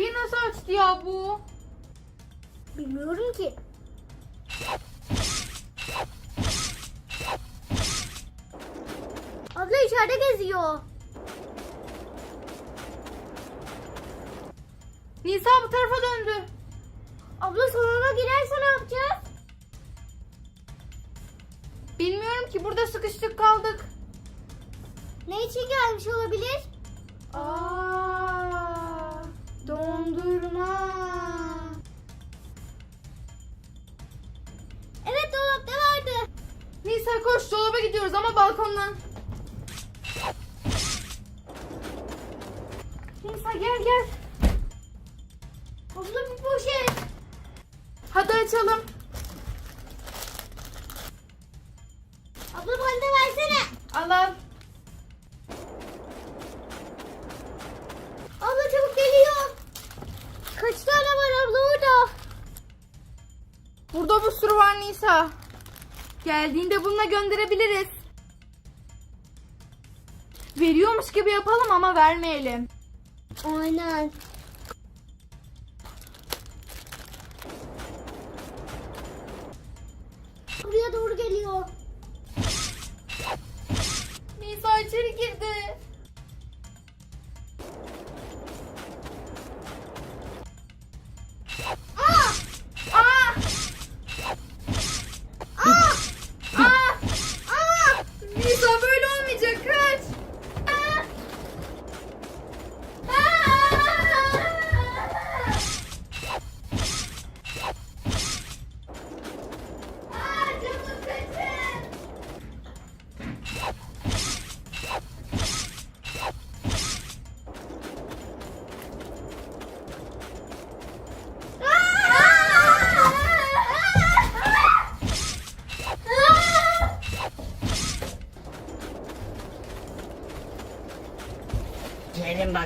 Kapıyı nasıl açtı ya bu? Bilmiyorum ki. Abla içeride geziyor. Nisa bu tarafa döndü. Abla salona girerse ne yapacağız? Bilmiyorum ki burada sıkıştık kaldık. Ne için gelmiş olabilir? Aa, dondurma. Evet dolapta vardı. Nisa koş dolaba gidiyoruz ama balkondan. Nisa gel gel. Abla bir poşet. Hadi açalım. Abla bana versene. Al al. Nisa. Geldiğinde bununla gönderebiliriz. Veriyormuş gibi yapalım ama vermeyelim. Aynen.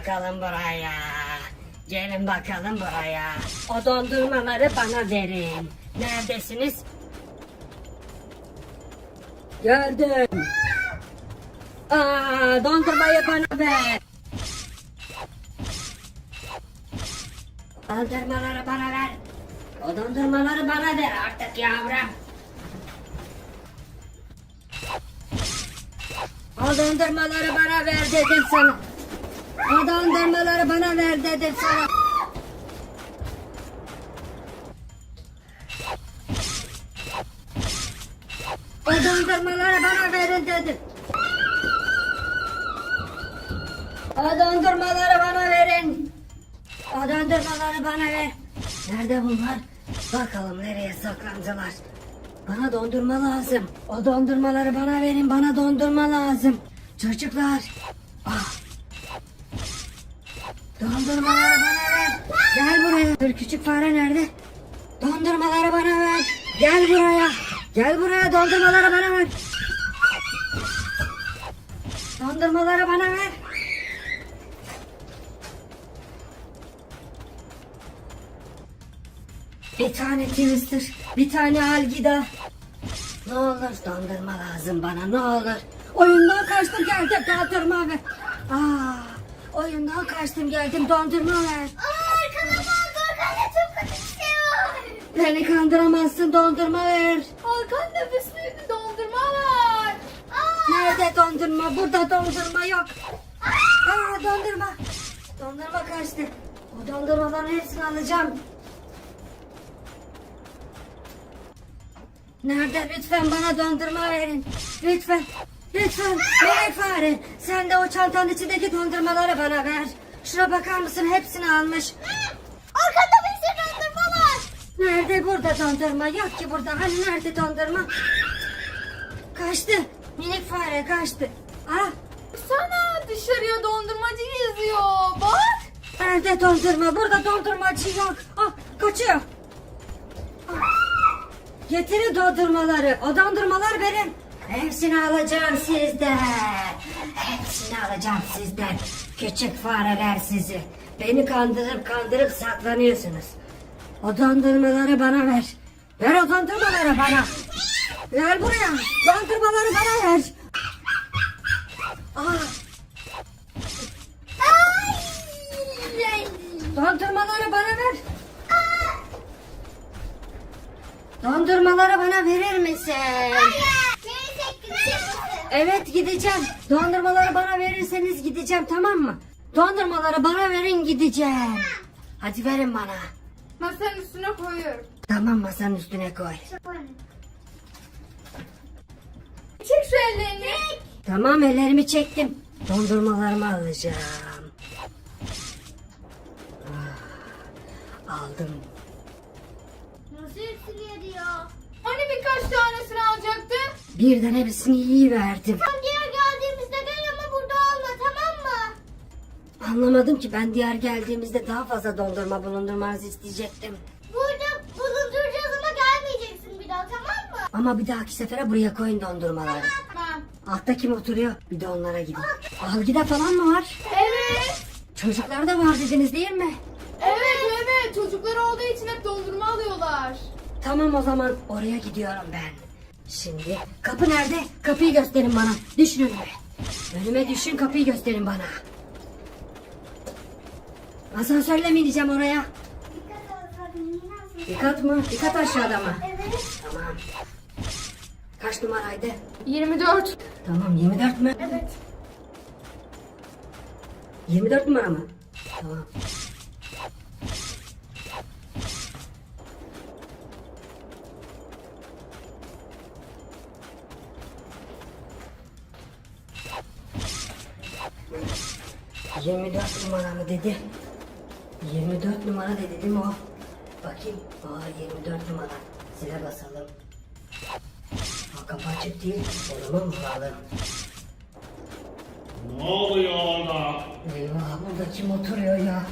Bakalım buraya. Gelin bakalım buraya. O dondurmaları bana verin. Neredesiniz? Gördüm. Aa, dondurmayı bana ver. Dondurmaları bana ver. O dondurmaları bana ver artık yavrum. O dondurmaları bana ver dedim sana. O dondurmaları bana ver dedim sana. O dondurmaları bana verin dedim. O dondurmaları bana verin. O dondurmaları bana ver. Nerede bunlar? Bakalım nereye saklandılar. Bana dondurma lazım. O dondurmaları bana verin. Bana dondurma lazım. Çocuklar. Ah. Dondurmaları bana ver. Gel buraya. Dur küçük fare nerede? Dondurmaları bana ver. Gel buraya. Gel buraya dondurmaları bana ver. Dondurmaları bana ver. Bir tane twister, bir tane algida. Ne olur dondurma lazım bana ne olur. Oyundan kaçtım geldim dondurma ver. Aa, oyundan kaçtım geldim dondurma ver. Aa, arkana bak, arkanda çok kötü bir şey var. Beni kandıramazsın dondurma ver. Hakan nefesliydi dondurma var. Aa! Nerede dondurma? Burada dondurma yok. Aa dondurma. Dondurma kaçtı. O dondurmaların hepsini alacağım. Nerede? Lütfen bana dondurma verin. Lütfen. Lütfen. Melek fare. Sen de o çantanın içindeki dondurmaları bana ver. Şuna bakar mısın? Hepsini almış. Arkanda bir sürü dondurma var. Nerede burada dondurma? Yok ki burada. Hani nerede dondurma? Kaçtı. Minik fare kaçtı. Ah Sana dışarıya dondurmacı geziyor. Bak. Nerede dondurma? Burada dondurmacı yok. Ah kaçıyor. Getirin dondurmaları. O dondurmalar benim. Hepsini alacağım sizden. Hepsini alacağım sizden. Küçük fareler sizi. Beni kandırıp kandırıp saklanıyorsunuz. O dondurmaları bana ver. Ver o dondurmaları bana. Ver buraya. Dondurmaları bana ver. Aa, dondurmaları bana ver. Dondurmaları bana verir misin? Misin? Evet gideceğim. Dondurmaları bana verirseniz gideceğim tamam mı? Dondurmaları bana verin gideceğim. Hadi verin bana. Masanın üstüne koyuyorum. Tamam masanın üstüne koy. Çek şu ellerini. Tamam ellerimi çektim. Dondurmalarımı alacağım. Ah, Aldım. Nasıl hepsini yedi ya? Hani birkaç tanesini alacaktın? Birden hepsini iyi verdim. Diğer geldiğimizde gel ama burada olma tamam mı? Anlamadım ki ben diğer geldiğimizde daha fazla dondurma bulundurmanızı isteyecektim. Burada bulunduracağız ama gelmeyeceksin bir daha tamam mı? Ama bir dahaki sefere buraya koyun dondurmaları. Tamam. Altta kim oturuyor? Bir de onlara gidin. Algıda falan mı var? Evet. Çocuklar da var dediniz değil mi? Evet evet. Çocuklar olduğu için hep dondurma alıyorlar. Tamam o zaman oraya gidiyorum ben. Şimdi kapı nerede? Kapıyı gösterin bana. Düşün önüme. Önüme düşün kapıyı gösterin bana. Asansörle mi ineceğim oraya? Dikkat mı? Dikkat aşağıda mı? Evet. Tamam. Kaç numaraydı? 24. Tamam 24 mü? Evet. 24 numara mı? Tamam. Yirmi dört numara mı dedi? 24 numara dedi değil mi o? Bakayım. Aa 24 numara. Zile basalım. Aa, kapı açık değil. O zaman vuralım. Ne oluyor orada? Eyvah burada kim oturuyor ya?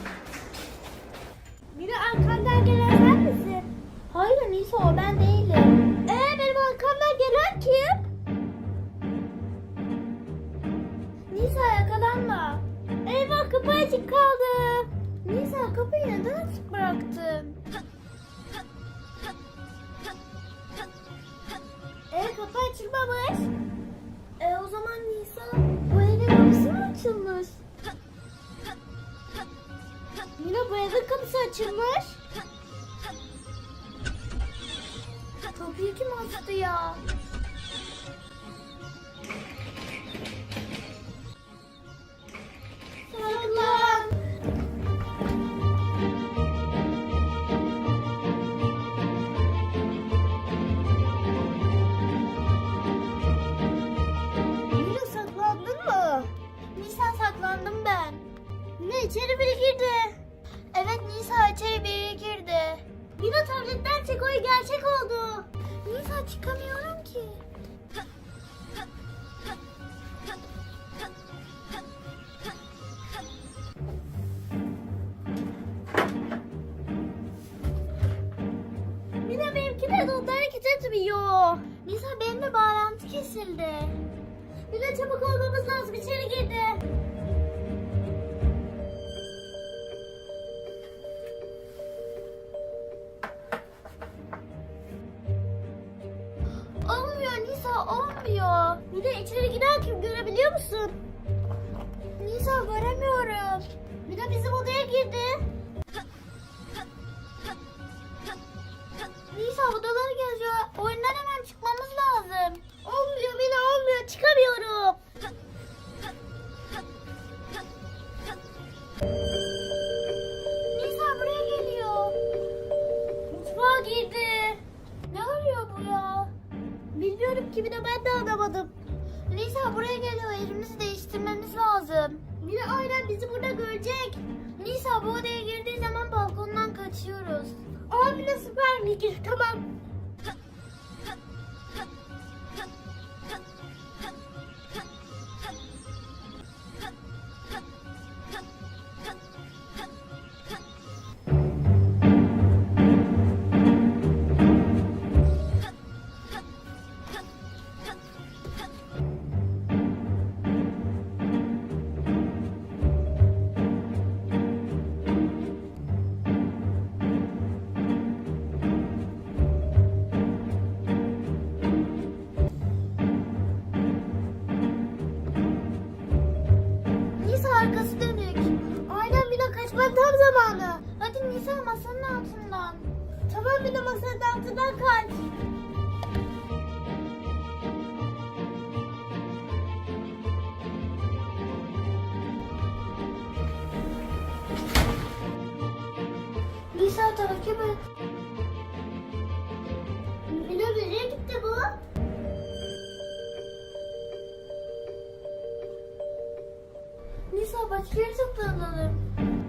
Biri arkandan gelen sen misin? Hayır Nisa o ben değilim. Ee benim arkamdan gelen kim? Yakalanma. Eyvah kapı açık kaldı. Nisa kapıyı neden açık bıraktın? Ee kapı açılmamış. E o zaman Nisa bu evin kapısı mı açılmış? Yine bu evin kapısı açılmış. Kapıyı kim açtı ya? Etmiyor. Nisa benimle bağlantı kesildi. Mila çabuk olmamız lazım içeri girdi. Olmuyor Nisa olmuyor. Bir de içeri giderken görebiliyor musun? Nisa göremiyorum. Bir de bizim odaya girdi. Nisa odaları. Oyundan hemen çıkmamız lazım. Olmuyor bile olmuyor çıkamıyorum. Nisa buraya geliyor. Mutfağa girdi. Ne arıyor bu ya? Bilmiyorum ki bir ben de anlamadım. Nisa buraya geliyor. Elimizi değiştirmemiz lazım. Mira aynen bizi burada görecek. Nisa bu odaya girdiği zaman balkondan kaçıyoruz. Abi süper fikir. Tamam. Hemen o masanın altından kaç. Nisa takip et. Milo nereye gitti bu? Nisa başka yere saklanalım.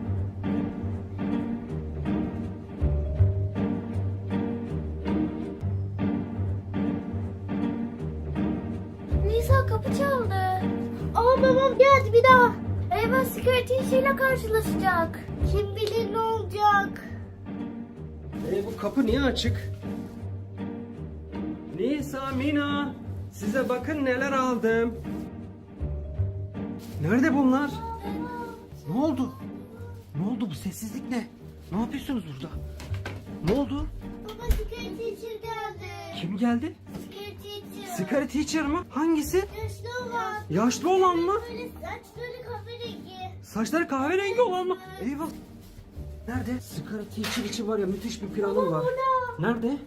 Eyvah sigareti işiyle karşılaşacak. Kim bilir ne olacak. E, bu kapı niye açık? Nisa, Mina, size bakın neler aldım. Nerede bunlar? Ne oldu? Ne oldu bu sessizlik ne? Ne yapıyorsunuz burada? Ne oldu? Baba sigareti teacher geldi. Kim geldi? Sigara teacher mı? Hangisi? Yaşlı olan. Yaşlı olan mı? Böyle saçları kahverengi. Saçları kahverengi olan mı? Eyvah. Nerede? Sigara teacher için var ya müthiş bir planım var. Nerede?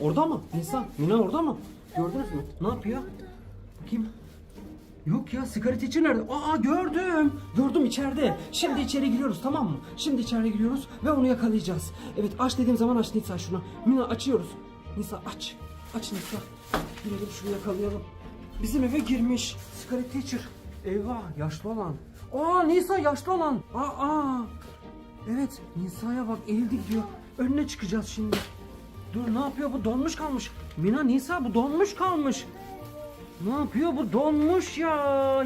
Orada mı? Nisa, Mina orada mı? Gördünüz mü? Ne yapıyor? Bakayım. Yok ya sigara teacher nerede? Aa gördüm. Gördüm içeride. Şimdi içeri giriyoruz tamam mı? Şimdi içeri giriyoruz ve onu yakalayacağız. Evet aç dediğim zaman aç Nisa şunu. Mina açıyoruz. Nisa aç. Aç Nisa. Girelim şunu yakalayalım. Bizim eve girmiş. Sigara teacher. Eyvah yaşlı olan. Aa Nisa yaşlı olan. Aa, aa. Evet Nisa'ya bak eğildi gidiyor. Önüne çıkacağız şimdi. Dur ne yapıyor bu donmuş kalmış. Mina Nisa bu donmuş kalmış. Ne yapıyor bu donmuş ya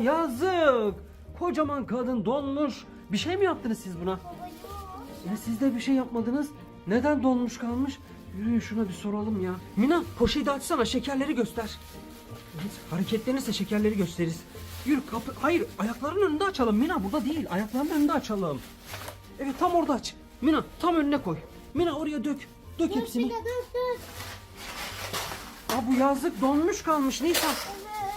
yazık. Kocaman kadın donmuş. Bir şey mi yaptınız siz buna? Ya siz de bir şey yapmadınız. Neden donmuş kalmış? Yürüyün şuna bir soralım ya. Mina poşeti açsana şekerleri göster. Evet, hareketlenirse şekerleri gösteririz. Yürü kapı. Hayır ayaklarının önünde açalım. Mina burada değil. Ayaklarının önünde açalım. Evet tam orada aç. Mina tam önüne koy. Mina oraya dök. Dök hepsini. Bir dur dur. Aa bu yazlık donmuş kalmış Nisa. Evet.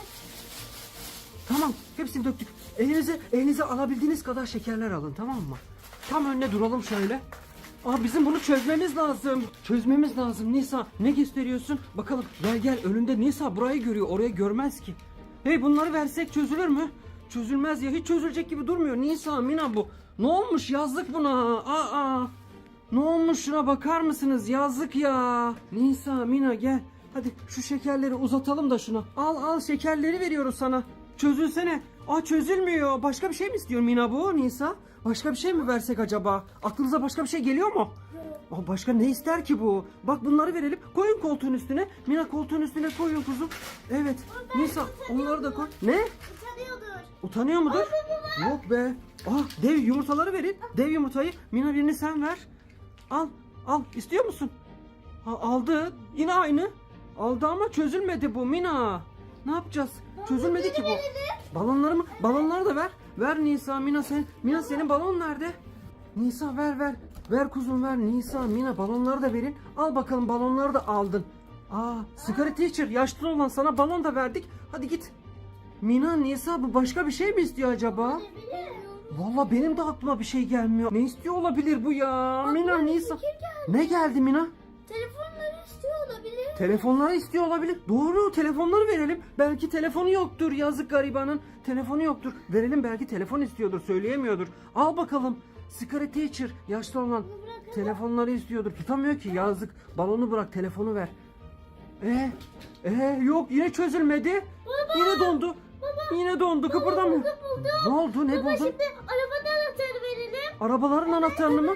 Tamam hepsini döktük. Elinize elinize alabildiğiniz kadar şekerler alın tamam mı? Tam önüne duralım şöyle. Aa bizim bunu çözmemiz lazım. Çözmemiz lazım Nisa. Ne gösteriyorsun? Bakalım gel gel önünde Nisa burayı görüyor. Oraya görmez ki. Hey bunları versek çözülür mü? Çözülmez ya. Hiç çözülecek gibi durmuyor. Nisa Mina bu. Ne olmuş yazlık buna? Aa. Ne olmuş şuna bakar mısınız? Yazık ya. Nisa, Mina gel. Hadi şu şekerleri uzatalım da şuna. Al al şekerleri veriyoruz sana. Çözülsene. Aa çözülmüyor. Başka bir şey mi istiyor Mina bu Nisa? Başka bir şey mi versek acaba? Aklınıza başka bir şey geliyor mu? Aa, başka ne ister ki bu? Bak bunları verelim. Koyun koltuğun üstüne. Mina koltuğun üstüne koyun kuzum. Evet. Nisa onları da koy. Ne? Utanıyordur. Utanıyor mudur? Yok be. Ah dev yumurtaları verin. Dev yumurtayı Mina birini sen ver. Al al istiyor musun? Ha, aldı yine aynı. Aldı ama çözülmedi bu Mina. Ne yapacağız? Çözülmedi ki bu. Balonları mı? Balonları da ver. Ver Nisa Mina sen. Mina senin balon nerede? Nisa ver ver. Ver kuzum ver Nisa Mina balonları da verin. Al bakalım balonları da aldın. Aa sigara teacher yaşlı olan sana balon da verdik. Hadi git. Mina Nisa bu başka bir şey mi istiyor acaba? Valla benim de aklıma bir şey gelmiyor. Ne istiyor olabilir bu ya? Mina Nisa. Ne geldi Mina? Telefonları istiyor olabilir. Telefonları istiyor olabilir. Doğru telefonları verelim. Belki telefonu yoktur yazık garibanın. Telefonu yoktur. Verelim belki telefon istiyordur söyleyemiyordur. Al bakalım. Sigara teacher yaşlı olan telefonları istiyordur. Tutamıyor ki yazık. Balonu bırak telefonu ver. Ee, ee yok yine çözülmedi. Yine dondu. Yine dondu kıpırdamıyor. Ne oldu ne Baba buldun? şimdi arabanın anahtarı verelim. Arabaların anahtarını mı?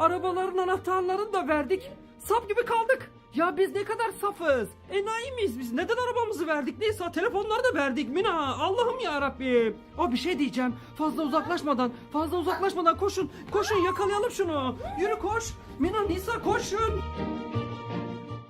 Arabaların anahtarlarını da verdik. Sap gibi kaldık. Ya biz ne kadar safız. Enayi miyiz biz? Neden arabamızı verdik? Neyse telefonları da verdik Mina. Allah'ım ya Rabbim. O bir şey diyeceğim. Fazla uzaklaşmadan, fazla uzaklaşmadan koşun. Koşun yakalayalım şunu. Yürü koş. Mina Nisa koşun.